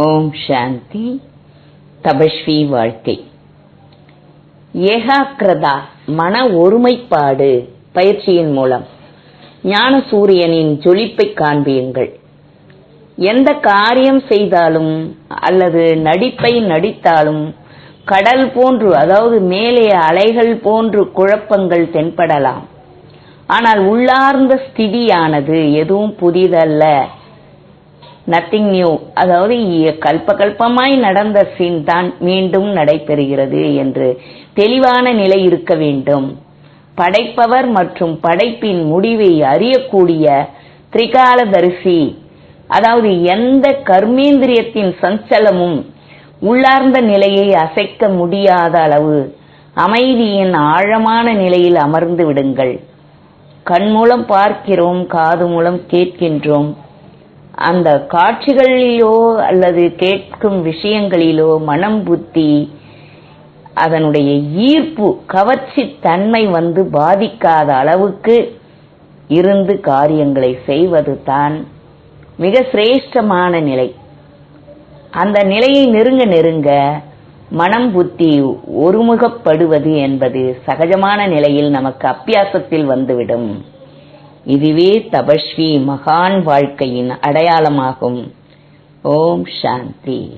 ஓம் சாந்தி தபஸ்வி வாழ்க்கை. ஏகாக்கிரதா மன ஒருமைப்பாடு பயிற்சியின் மூலம் ஞான சூரியனின் ஜொலிப்பை காண்பியுங்கள் எந்த காரியம் செய்தாலும் அல்லது நடிப்பை நடித்தாலும் கடல் போன்று அதாவது மேலே அலைகள் போன்று குழப்பங்கள் தென்படலாம். ஆனால் உள்ளார்ந்த ஸ்திதியானது எதுவும் புதிதல்ல. நத்திங் நியூ அதாவது கல்பகல்பமாய் நடந்த சீன் தான் மீண்டும் நடைபெறுகிறது என்று தெளிவான நிலை இருக்க வேண்டும். படைப்பவர் மற்றும் படைப்பின் முடிவை அறியக்கூடிய திரிகாலதரிசி அதாவது எந்த கர்மேந்திரியத்தின் சஞ்சலமும் உள்ளார்ந்த நிலையை அசைக்க முடியாத அளவு அமைதியின் ஆழமான நிலையில் அமர்ந்து விடுங்கள். கண் மூலம் பார்க்கிறோம் காது மூலம் கேட்கின்றோம். அந்த காட்சிகளிலோ அல்லது கேட்கும் விஷயங்களிலோ மனம் புத்தி அதனுடைய ஈர்ப்பு கவர்ச்சி தன்மை வந்து பாதிக்காத அளவுக்கு இருந்து காரியங்களை செய்வது தான் மிக சிரேஷ்டமான நிலை. அந்த நிலையை நெருங்க நெருங்க மனம் புத்தி ஒருமுகப்படுவது என்பது சகஜமான நிலையில் நமக்கு அப்பியாசத்தில் வந்துவிடும். இதுவே தபஸ்வி மகான் வாழ்க்கையின் அடையாளமாகும். ஓம் சாந்தி.